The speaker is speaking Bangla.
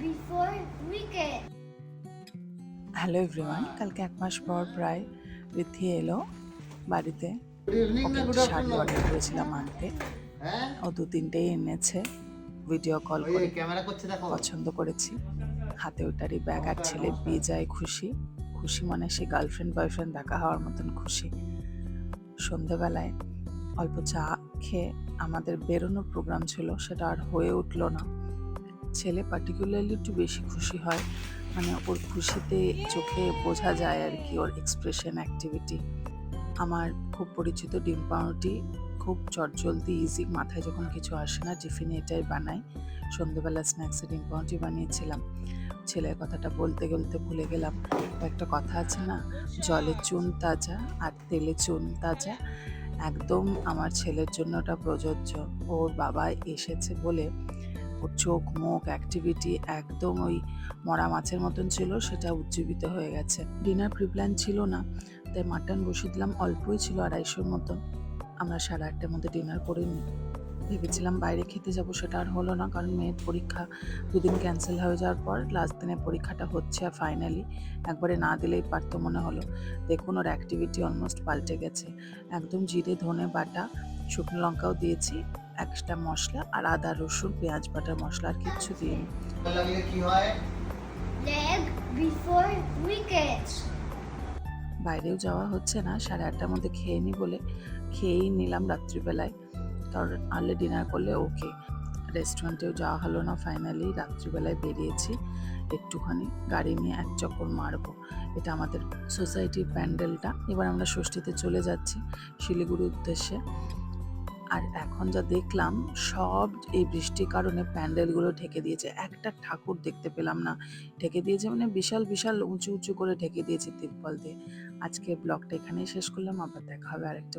before weekend. হ্যালো এভরিওয়ান কালকে এক মাস পর প্রায় রিদ্ধি এলো। বাড়িতে ওকে শাড়ি অর্ডার করেছিলাম আনতে। হ্যাঁ? ও দু তিনটেই এনেছে। ভিডিও কল করে ক্যামেরা করছে দেখো। পছন্দ করেছি। হাতে ওটারই ব্যাগ আর ছেলে পেয়ে যায় খুশি। খুশি মানে সে গার্লফ্রেন্ড বয়ফ্রেন্ড দেখা হওয়ার মতন খুশি। সন্ধেবেলায় অল্প চা খেয়ে আমাদের বেরোনোর প্রোগ্রাম ছিল সেটা আর হয়ে উঠল না। ছেলে পার্টিকুলারলি একটু বেশি খুশি হয়। মানে ওর খুশিতে চোখে বোঝা যায় আর কি ওর এক্সপ্রেশন অ্যাক্টিভিটি আমার খুব পরিচিত ডিম পাউরুটি খুব চটজলদি ইজি মাথায় যখন কিছু আসে না টিফিনে এটাই বানাই। সন্ধ্যেবেলা স্ন্যাক্সে ডিম পাউরুটি বানিয়েছিলাম। ছেলের কথাটা বলতে বলতে ভুলে গেলাম। একটা কথা আছে না, জলে চুন তাজা আর তেলে চুন তাজা। একদম আমার ছেলের জন্য ওটা প্রযোজ্য। ওর বাবা এসেছে বলে ওর চোখ, মুখ অ্যাক্টিভিটি একদম ওই মরা মাছের মতন ছিল, সেটা উজ্জীবিত হয়ে গেছে। ডিনার প্রিপ্ল্যান ছিল না, তাই মাটন বসিয়ে দিলাম, অল্পই ছিল আড়াইশোর মতন। আমরা সাড়ে আটটার মধ্যে ডিনার করে নিই। ভেবেছিলাম বাইরে খেতে যাব, সেটা আর হলো না, কারণ মেয়ের পরীক্ষা দুদিন ক্যান্সেল হয়ে যাওয়ার পর লাস্ট দিনে পরীক্ষাটা হচ্ছে আর ফাইনালি একবারে না দিলেই পারতো মনে হলো। দেখুন ওর অ্যাক্টিভিটি অলমোস্ট পাল্টে গেছে। একদম জিরে, ধনে বাটা, শুকনো লঙ্কাও দিয়েছি। একটা মশলা আর আদা রসুন পেঁয়াজ বাটার মশলা আর কিচ্ছু কি হয়? Weekend. বাইরেও যাওয়া হচ্ছে না সাড়ে আটটার মধ্যে খেয়ে নি বলে খেয়েই নিলাম রাত্রিবেলায়। কারণ আর্লি ডিনার করলে ওকে রেস্টুরেন্টেও যাওয়া হলো না ফাইনালি রাত্রিবেলায় বেরিয়েছি। একটুখানি গাড়ি নিয়ে এক চক্কর মারবো। এটা আমাদের সোসাইটির প্যান্ডেলটা। এবার আমরা ষষ্ঠীতে চলে যাচ্ছি শিলিগুড়ির উদ্দেশ্যে। আর এখন যা দেখলাম, সব এই বৃষ্টির কারণে প্যান্ডেলগুলো ঢেকে দিয়েছে। একটা ঠাকুর দেখতে পেলাম না। ঢেকে দিয়েছে মানে বিশাল বিশাল উঁচু উঁচু করে ঢেকে দিয়েছে তিরপল দিয়ে। আজকে ব্লগটা এখানেই শেষ করলাম। আবার দেখা হবে আরেকটা